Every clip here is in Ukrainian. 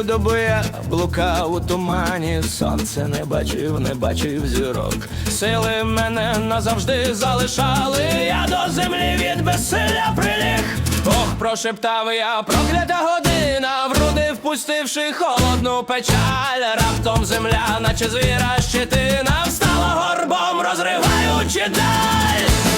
доби я блукав у тумані, сонце не бачив, не бачив зірок. Сили мене назавжди залишали, я до землі від безсилля приліг. Ох, прошептав я, проклята година, в груди впустивши холодну печаль. Раптом земля, наче звіра щитина, встала горбом, розриваючи даль.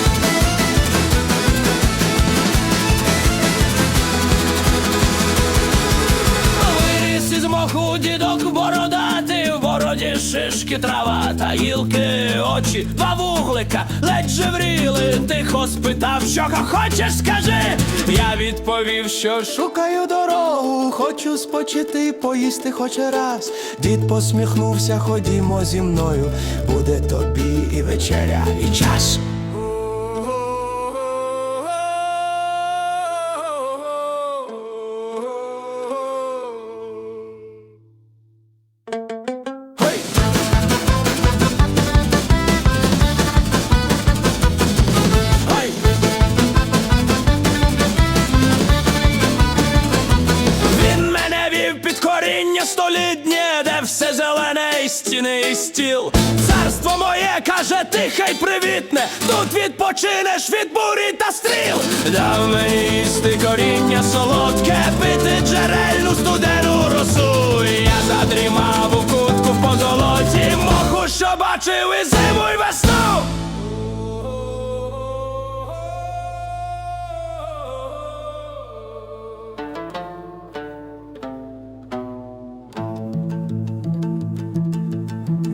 Шишки, трава та гілки, очі, два вуглика, ледь жевріли, тихо спитав, що хочеш, скажи. Я відповів, що шукаю дорогу, хочу спочити, поїсти хоч раз. Дід посміхнувся, ходімо зі мною, буде тобі і вечеря, і час. Столітнє, де все зелене і стіни і стіл. Царство моє каже, тихе й привітне. Тут відпочинеш від бурі та стріл. Дав мені їсти коріння солодке, пити джерельну студену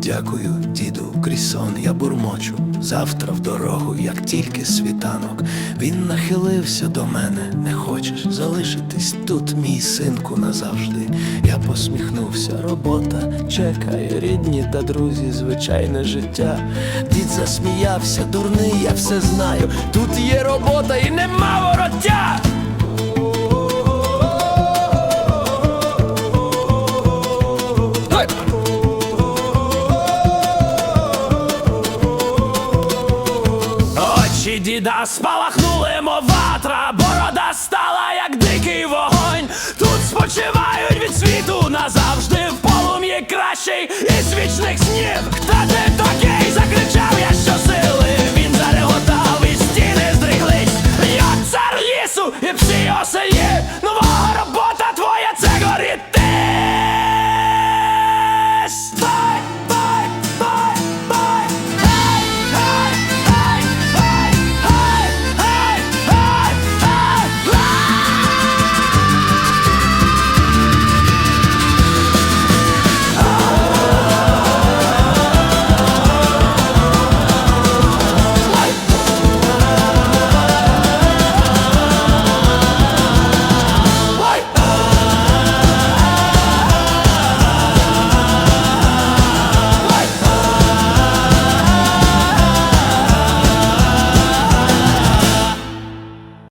Дякую, діду, крізь сон я бурмочу. Завтра в дорогу, як тільки світанок. Він нахилився до мене, не хочеш залишитись тут, мій синку, назавжди. Я посміхнувся, робота чекає, рідні та друзі, звичайне життя. Дід засміявся, дурний, я все знаю. Тут є робота і нема вороття. Очі діда спалахнули, мов ватра, борода стала, як дикий вогонь. Тут спочивають від світу назавжди